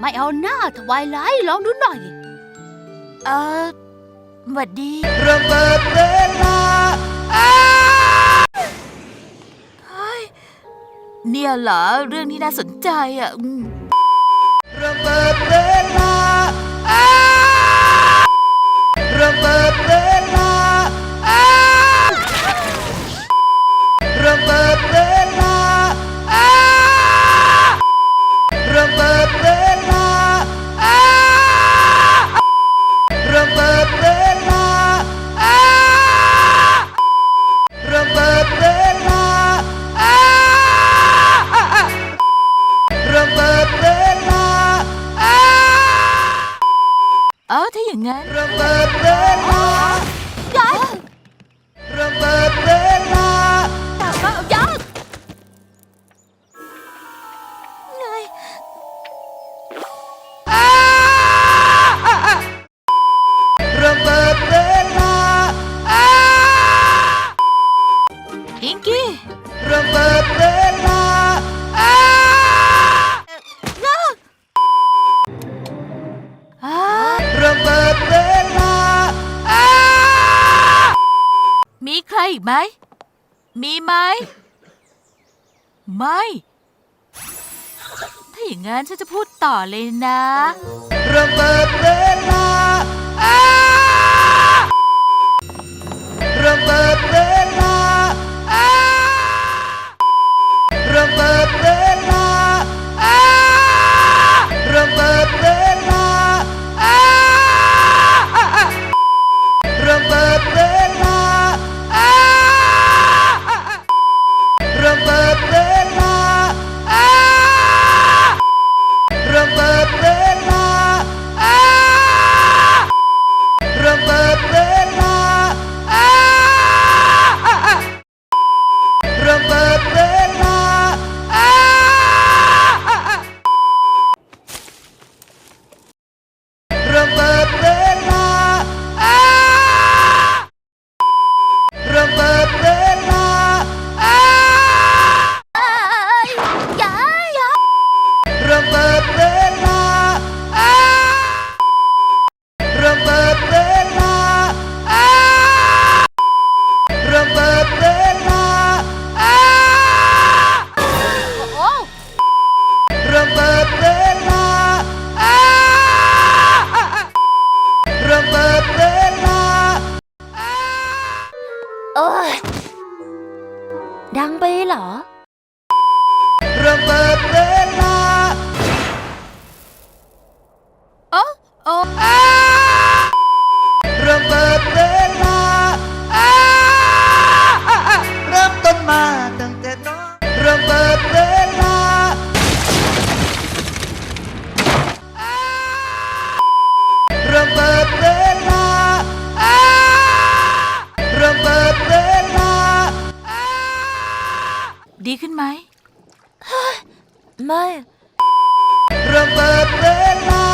ไม่เอาหน้าทวายไลท์ลองดูหน่อย เออหวัดดี ระเบิดเวลาเนี่ยเหรอเรื่องที่น่าสนใจอะอืมระเบิดเวลาระเบิดเว ถ้าอย่างนั้นระเบิดเวลา ใครอีกไหม มีไหม ไม่ ถ้าอย่างนั้นฉันจะพูดต่อเลยนะ ระเบิดเวลา เอ้ยดังไปเหรอ ดีขึ้นไหม ไม่ ระเบิดเวลา